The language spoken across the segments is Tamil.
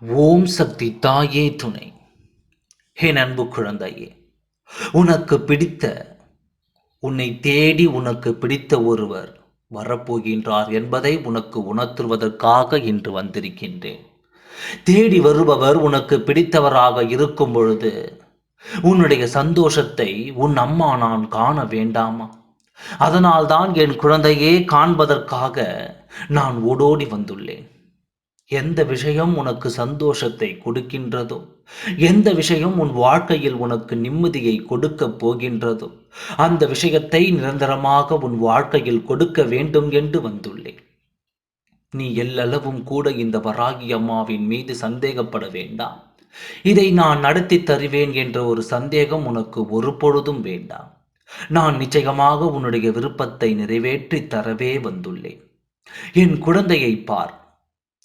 ஓம் சக்தி தாயே துணை. என் அன்பு குழந்தையே உனக்கு பிடித்த உன்னை தேடி உனக்கு பிடித்த ஒருவர் வரப்போகின்றார் என்பதை உனக்கு உணர்த்துவதற்காக இன்று வந்திருக்கின்றேன். தேடி வருபவர் உனக்கு பிடித்தவராக இருக்கும் பொழுது உன்னுடைய சந்தோஷத்தை உன் அம்மா நான் காண வேண்டாமா? அதனால்தான் என் குழந்தையே காண்பதற்காக நான் ஓடோடி வந்துள்ளேன். எந்த விஷயம் உனக்கு சந்தோஷத்தை கொடுக்கின்றதோ? எந்த விஷயம் உன் வாழ்க்கையில் உனக்கு நிம்மதியை கொடுக்கப் போகின்றதோ? அந்த விஷயத்தை நிரந்தரமாக உன் வாழ்க்கையில் கொடுக்க வேண்டும் என்று வந்துள்ளேன். நீ எல்லளவும் கூட இந்த வராகி அம்மாவின் மீது சந்தேகப்பட வேண்டாம். இதை நான் நடத்தி தருவேன் என்ற ஒரு சந்தேகம் உனக்கு ஒரு பொழுதும் வேண்டாம். நான் நிச்சயமாக உன்னுடைய விருப்பத்தை நிறைவேற்றி தரவே வந்துள்ளேன். என் குழந்தையை பார்.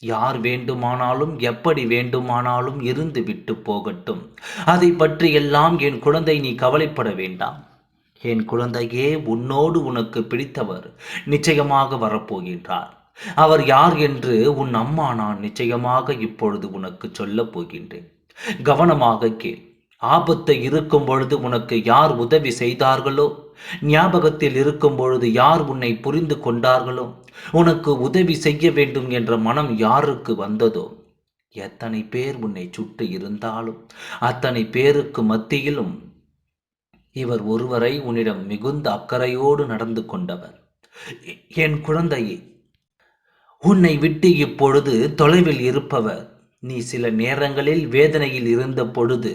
யார் வேண்டுமானாலும் எப்படி வேண்டுமானாலும் இருந்து விட்டு போகட்டும். அதை பற்றி எல்லாம் என் குழந்தை நீ கவலைப்பட வேண்டாம். என் குழந்தையே உன்னோடு உனக்கு பிடித்தவர் நிச்சயமாக வரப்போகின்றார். அவர் யார் என்று உன் அம்மா நான் நிச்சயமாக இப்பொழுது உனக்கு சொல்லப் போகின்றேன். கவனமாக கேள். ஆபத்து இருக்கும் பொழுது உனக்கு யார் உதவி செய்தார்களோ ஞாபகத்தில் இருக்கும் பொழுது யார் உன்னை புரிந்து கொண்டார்களோ? உனக்கு உதவி செய்ய வேண்டும் என்ற மனம் யாருக்கு வந்ததோ? எத்தனை பேர் உன்னை சுட்டு இருந்தாலும் அத்தனை பேருக்கு மத்தியிலும் இவர் ஒருவரை உன்னிடம் மிகுந்த அக்கறையோடு நடந்து கொண்டவர். என் குழந்தையே உன்னை விட்டு இப்பொழுது தொலைவில் இருப்பவர். நீ சில நேரங்களில் வேதனையில் இருந்த பொழுது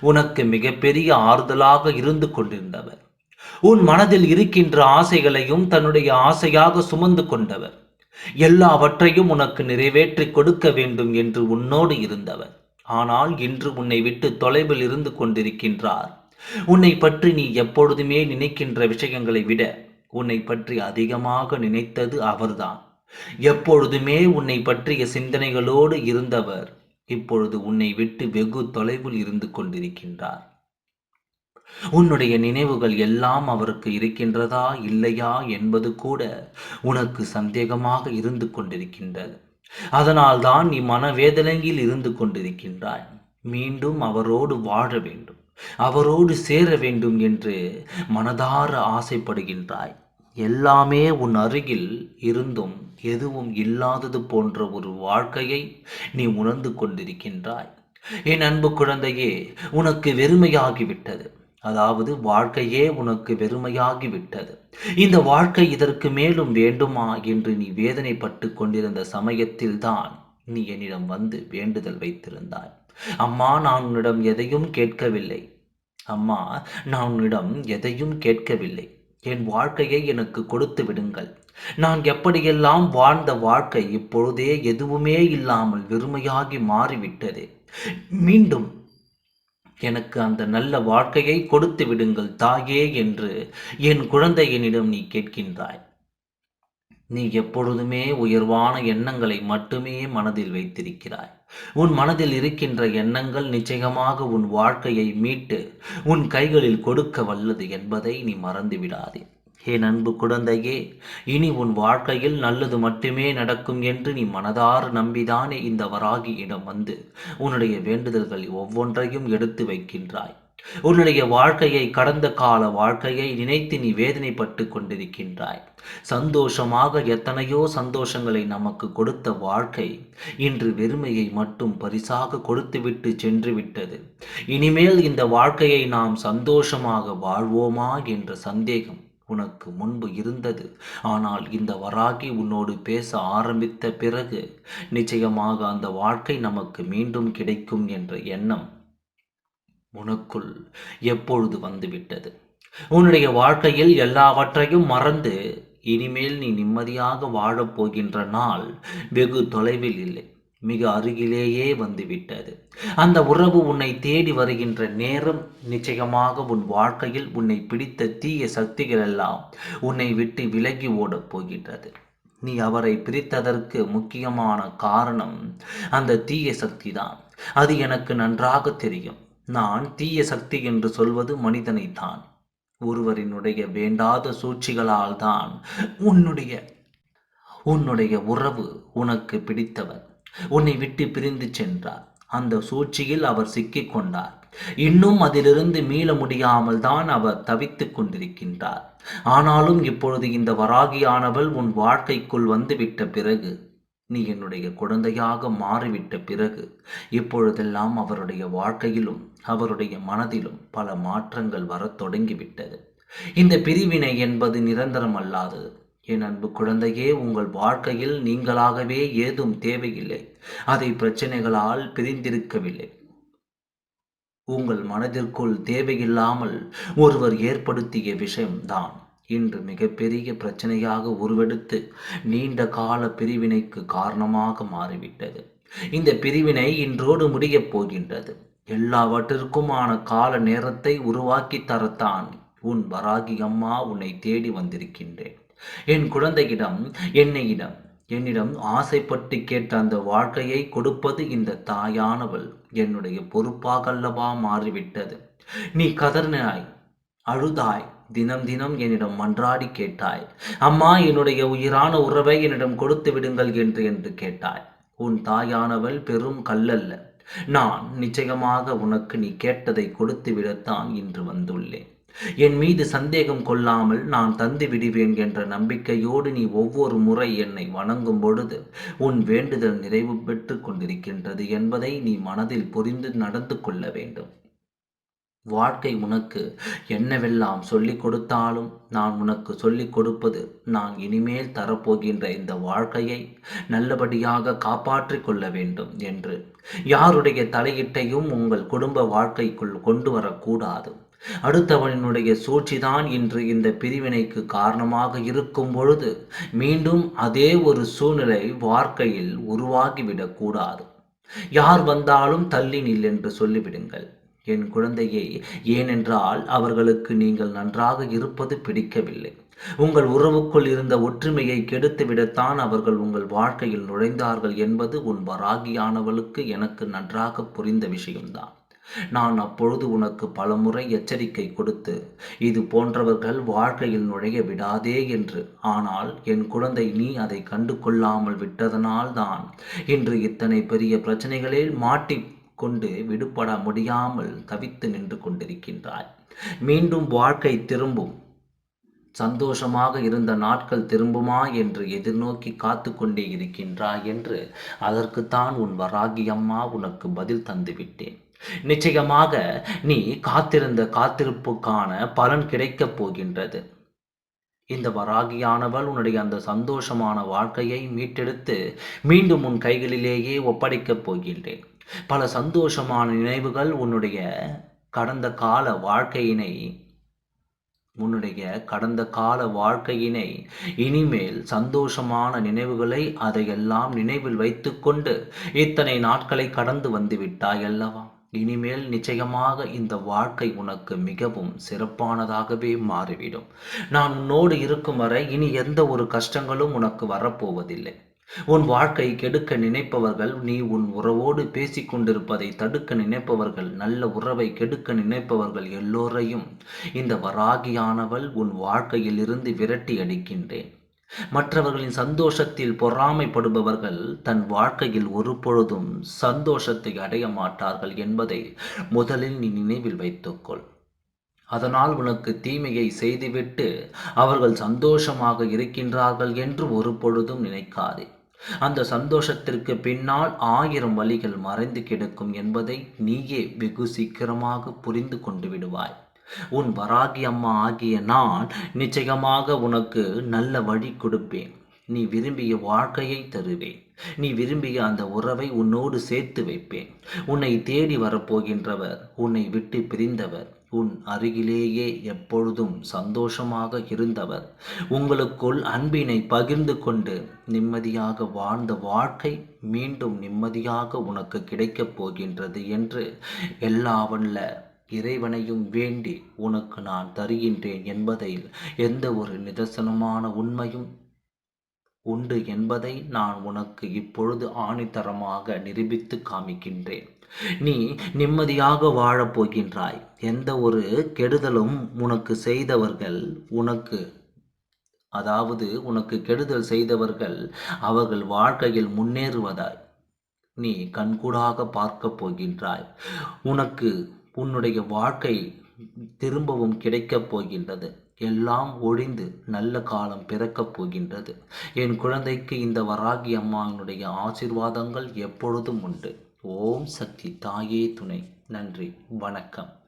உனக்கு மிகப்பெரிய ஆறுதலாக இருந்து கொண்டிருந்தவர். உன் மனதில் இருக்கின்ற ஆசைகளையும் தன்னுடைய ஆசையாக சுமந்து கொண்டவர். எல்லாவற்றையும் உனக்கு நிறைவேற்றி கொடுக்க வேண்டும் என்று உன்னோடு இருந்தவர். ஆனால் இன்று உன்னை விட்டு தொலைவில் இருந்து கொண்டிருக்கின்றார். உன்னை பற்றி நீ எப்பொழுதுமே நினைக்கின்ற விஷயங்களை விட உன்னை பற்றி அதிகமாக நினைத்தது அவர்தான். எப்பொழுதுமே உன்னை பற்றிய சிந்தனைகளோடு இருந்தவர் இப்பொழுது உன்னை விட்டு வெகு தொலைவில் இருந்து கொண்டிருக்கின்றார். உன்னுடைய நினைவுகள் எல்லாம் அவருக்கு இருக்கின்றதா இல்லையா என்பது கூட உனக்கு சந்தேகமாக இருந்து கொண்டிருக்கின்றது. அதனால்தான் நீ மனவேதனையில் இருந்து கொண்டிருக்கின்றாய். மீண்டும் அவரோடு வாழ வேண்டும். அவரோடு சேர வேண்டும் என்று மனதார ஆசைப்படுகின்றாய். எல்லாமே உன் அருகில் இருந்தும் எதுவும் இல்லாதது போன்ற ஒரு வாழ்க்கையை நீ உணர்ந்து கொண்டிருக்கின்றாய். என் அன்பு குழந்தையே உனக்கு வெறுமையாகிவிட்டது. அதாவது வாழ்க்கையே உனக்கு வெறுமையாகி விட்டது இந்த வாழ்க்கை இதற்கு மேலும் வேண்டுமா என்று நீ வேதனைப்பட்டு கொண்டிருந்த சமயத்தில்தான் நீ என்னிடம் வந்து வேண்டுதல் வைத்திருந்தாய். அம்மா நான் உன்னிடம் எதையும் கேட்கவில்லை. அம்மா நான் உன்னிடம் எதையும் கேட்கவில்லை. என் வாழ்க்கையை எனக்கு கொடுத்து விடுங்கள். நான் எப்படியெல்லாம் வாழ்ந்த வாழ்க்கை இப்பொழுதே எதுவுமே இல்லாமல் வெறுமையாகி மாறிவிட்டது. மீண்டும் எனக்கு அந்த நல்ல வாழ்க்கையை கொடுத்து விடுங்கள் தாயே என்று என் குழந்தையனிடம் நீ கேட்கின்றாய். நீ எப்பொழுதுமே உயர்வான எண்ணங்களை மட்டுமே மனதில் வைத்திருக்கிறாய். உன் மனதில் இருக்கின்ற எண்ணங்கள் நிச்சயமாக உன் வாழ்க்கையை மீட்டு உன் கைகளில் கொடுக்க வல்லது என்பதை நீ மறந்து விடாதே என் அன்பு குழந்தையே இனி உன் வாழ்க்கையில் நல்லது மட்டுமே நடக்கும் என்று நீ மனதார நம்பிதானே இந்த வராகியிடம் வந்து. உன்னுடைய வேண்டுதல்கள் ஒவ்வொன்றையும் எடுத்து வைக்கின்றாய். உன்னுடைய வாழ்க்கையை கடந்த கால வாழ்க்கையை நினைத்து நீ வேதனைப்பட்டு கொண்டிருக்கின்றாய். சந்தோஷமாக எத்தனையோ சந்தோஷங்களை நமக்கு கொடுத்த வாழ்க்கை இன்று வெறுமையை மட்டும் பரிசாக கொடுத்துவிட்டு சென்று விட்டது இனிமேல் இந்த வாழ்க்கையை நாம் சந்தோஷமாக வாழ்வோமா என்ற சந்தேகம் உனக்கு முன்பு இருந்தது. ஆனால் இந்த வராகி உன்னோடு பேச ஆரம்பித்த பிறகு நிச்சயமாக அந்த வாழ்க்கை நமக்கு மீண்டும் கிடைக்கும் என்ற எண்ணம் உனக்குள் எப்பொழுது வந்துவிட்டது? உன்னுடைய வாழ்க்கையில் எல்லாவற்றையும் மறந்து இனிமேல் நீ நிம்மதியாக வாழப் போகின்ற நாள் வெகு தொலைவில் இல்லை. மிக அருகிலேயே வந்துவிட்டது. அந்த உறவு உன்னை தேடி வருகின்ற நேரம் நிச்சயமாக உன் வாழ்க்கையில் உன்னை பிடித்த தீய சக்திகள் எல்லாம் உன்னை விட்டு விலகி ஓடப் போகின்றது. நீ அவரை பிரித்ததற்கு முக்கியமான காரணம் அந்த தீய சக்தி தான் அது எனக்கு நன்றாக தெரியும். நான் தீய சக்தி என்று சொல்வது மனிதனைத்தான். ஒருவரினுடைய வேண்டாத சூழ்ச்சிகளால் தான் உன்னுடைய உன்னுடைய உறவு உனக்கு பிடித்தவர் உன்னை விட்டு பிரிந்து சென்றார். அந்த சூழ்ச்சியில் அவர் சிக்கிக் கொண்டார். இன்னும் அதிலிருந்து மீள முடியாமல் தான் அவர் தவித்துக் கொண்டிருக்கின்றார். ஆனாலும் இப்பொழுது இந்த வராகியானவள் உன் வாழ்க்கைக்குள் வந்துவிட்ட பிறகு நீ என்னுடைய குழந்தையாக மாறிவிட்ட பிறகு இப்பொழுதெல்லாம் அவருடைய வாழ்க்கையிலும் அவருடைய மனதிலும் பல மாற்றங்கள் வரத் தொடங்கிவிட்டது. இந்த பிரிவினை என்பது நிரந்தரம் அல்லாதது என் அன்பு குழந்தையே உங்கள் வாழ்க்கையில் நீங்களாகவே ஏதும் தேவையில்லை. அதை பிரச்சனைகளால் பிரிந்திருக்கவில்லை. உங்கள் மனதிற்குள் தேவையில்லாமல் ஒருவர் ஏற்படுத்திய விஷயம்தான் இன்று மிகப்பெரிய பிரச்சனையாக உருவெடுத்து நீண்ட கால பிரிவினைக்கு காரணமாக மாறிவிட்டது. இந்த பிரிவினை இன்றோடு முடியப் போகின்றது. எல்லாவற்றிற்குமான கால நேரத்தை உருவாக்கி தரத்தான் உன் வராகி அம்மா உன்னை தேடி வந்திருக்கின்றேன். என் குழந்தையிடம் என்னையிடம் என்னிடம் ஆசைப்பட்டு கேட்ட அந்த வாழ்க்கையை கொடுப்பது இந்த தாயானவள் என்னுடைய பொறுப்பாகல்லவா மாறிவிட்டது. நீ கதறினாய் அழுதாய் தினம் தினம் என்னிடம் மன்றாடி கேட்டாய் அம்மா என்னுடைய உயிரான உறவை என்னிடம் கொடுத்து விடுங்கள் என்று என்று கேட்டாய். உன் தாயானவள் பெரும் கல்லல்ல. நான் நிச்சயமாக உனக்கு நீ கேட்டதை கொடுத்து விடத்தான் இன்று வந்துள்ளேன். என் மீது சந்தேகம் கொள்ளாமல் நான் தந்து விடுவேன் என்ற நம்பிக்கையோடு நீ ஒவ்வொரு முறை என்னை வணங்கும் பொழுது உன் வேண்டுதல் நிறைவு பெற்று கொண்டிருக்கின்றது என்பதை நீ மனதில் புரிந்து நடந்து கொள்ள வேண்டும். வாழ்க்கை உனக்கு என்னவெல்லாம் சொல்லிக் கொடுத்தாலும் நான் உனக்கு சொல்லிக் கொடுப்பது நான் இனிமேல் தரப்போகின்ற இந்த வாழ்க்கையை நல்லபடியாக காப்பாற்றிக் கொள்ள வேண்டும் என்று. யாருடைய தலையீட்டையும் உங்கள் குடும்ப வாழ்க்கைக்குள் கொண்டு வரக்கூடாது. அடுத்தவனுடைய சூழ்ச்சிதான் இன்று இந்த பிரிவினைக்கு காரணமாக இருக்கும் பொழுது மீண்டும் அதே ஒரு சூழ்நிலை வாழ்க்கையில் உருவாகிவிடக் கூடாது. யார் வந்தாலும் தள்ளி நில் என்று சொல்லிவிடுங்கள். என் குழந்தையே ஏனென்றால் அவர்களுக்கு நீங்கள் நன்றாக இருப்பது பிடிக்கவில்லை. உங்கள் உறவுக்குள் இருந்த ஒற்றுமையை கெடுத்துவிடத்தான் அவர்கள் உங்கள் வாழ்க்கையில் நுழைந்தார்கள் என்பது உன் வராகியானவளுக்கு எனக்கு நன்றாக புரிந்த விஷயம்தான். நான் அப்பொழுது உனக்கு பலமுறை எச்சரிக்கை கொடுத்து இது போன்றவர்கள் வாழ்க்கையில் நுழைய விடாதே என்று. ஆனால் என் குழந்தை நீ அதை கண்டு கொள்ளாமல் விட்டதனால் தான் இன்று இத்தனை பெரிய பிரச்சனைகளில் மாட்டி கொண்டு விடுபட முடியாமல் தவித்து நின்று கொண்டிருக்கின்றாய். மீண்டும் வாழ்க்கை திரும்பும். சந்தோஷமாக இருந்த நாட்கள் திரும்புமா என்று எதிர்நோக்கி காத்து கொண்டே இருக்கின்றாய் என்று அதற்குத்தான் உன் வராகி அம்மா உனக்கு பதில் தந்துவிட்டேன். நிச்சயமாக நீ காத்திருந்த காத்திருப்புக்கான பலன் கிடைக்கப் போகின்றது. இந்த வராகியானவள் உன்னுடைய அந்த சந்தோஷமான வாழ்க்கையை மீட்டெடுத்து மீண்டும் உன் கைகளிலேயே ஒப்படைக்கப் போகின்றேன். பல சந்தோஷமான நினைவுகள் உன்னுடைய கடந்த கால வாழ்க்கையினை உன்னுடைய கடந்த கால வாழ்க்கையினை இனிமேல் சந்தோஷமான நினைவுகளை அதையெல்லாம் நினைவில் வைத்துக்கொண்டு இத்தனை நாட்களை கடந்து வந்து விட்டாய் அல்லவா இனிமேல் நிச்சயமாக இந்த வாழ்க்கை உனக்கு மிகவும் சிறப்பானதாகவே மாறிவிடும். நான் உன்னோடு இருக்கும் வரை இனி எந்த ஒரு கஷ்டங்களும் உனக்கு வரப்போவதில்லை. உன் வாழ்க்கை கெடுக்க நினைப்பவர்கள் நீ உன் உறவோடு பேசிக்கொண்டிருப்பதை தடுக்க நினைப்பவர்கள் நல்ல உறவை கெடுக்க நினைப்பவர்கள் எல்லோரையும் இந்த வராகியானவள் உன் வாழ்க்கையில் இருந்து விரட்டி அடிக்கின்றேன். மற்றவர்களின் சந்தோஷத்தில் பொறாமைப்படுபவர்கள் தன் வாழ்க்கையில் ஒரு பொழுதும் சந்தோஷத்தை அடைய மாட்டார்கள் என்பதை முதலில் நீ நினைவில் வைத்துக்கொள். அதனால் உனக்கு தீமையை செய்துவிட்டு அவர்கள் சந்தோஷமாக இருக்கின்றார்கள் என்று ஒரு பொழுதும் நினைக்காதே. அந்த சந்தோஷத்திற்கு பின்னால் ஆயிரம் வழிகள் மறைந்து கிடக்கும் என்பதை நீயே வெகு சீக்கிரமாக புரிந்து கொண்டு விடுவாய். உன் வராகி அம்மா ஆகிய நான் நிச்சயமாக உனக்கு நல்ல வழி கொடுப்பேன். நீ விரும்பிய வாழ்க்கையை தருவேன். நீ விரும்பிய அந்த உறவை உன்னோடு சேர்த்து வைப்பேன். உன்னை தேடி வரப்போகின்றவர் உன்னை விட்டு பிரிந்தவர் உன் அருகிலேயே எப்பொழுதும் சந்தோஷமாக இருந்தவர். உங்களுக்குள் அன்பினை பகிர்ந்து கொண்டு நிம்மதியாக வாழ்ந்த வாழ்க்கை மீண்டும் நிம்மதியாக உனக்கு கிடைக்கப் போகின்றது என்று எல்லாவல்ல இறைவனையும் வேண்டி உனக்கு நான் தருகின்றேன் என்பதில் எந்த ஒரு நிதர்சனமான உண்மையும் உண்டு என்பதை நான் உனக்கு இப்பொழுது ஆணித்தரமாக நிரூபித்து காமிக்கின்றேன். நீ நிம்மதியாக வாழப் போகின்றாய். எந்த ஒரு கெடுதலும் உனக்கு செய்தவர்கள் உனக்கு அதாவது உனக்கு கெடுதல் செய்தவர்கள் அவர்கள் வாழ்க்கையில் முன்னேறுவதாய் நீ கண்கூடாக பார்க்கப் போகின்றாய். உனக்கு உன்னுடைய வாழ்க்கை திரும்பவும் கிடைக்கப் போகின்றது. எல்லாம் ஒழிந்து நல்ல காலம் பிறக்கப் போகின்றது. என் குழந்தைக்கு இந்த வராகி அம்மாவினுடைய ஆசிர்வாதங்கள் எப்பொழுதும் உண்டு. ஓம் சக்தி தாயே துணை. நன்றி. வணக்கம்.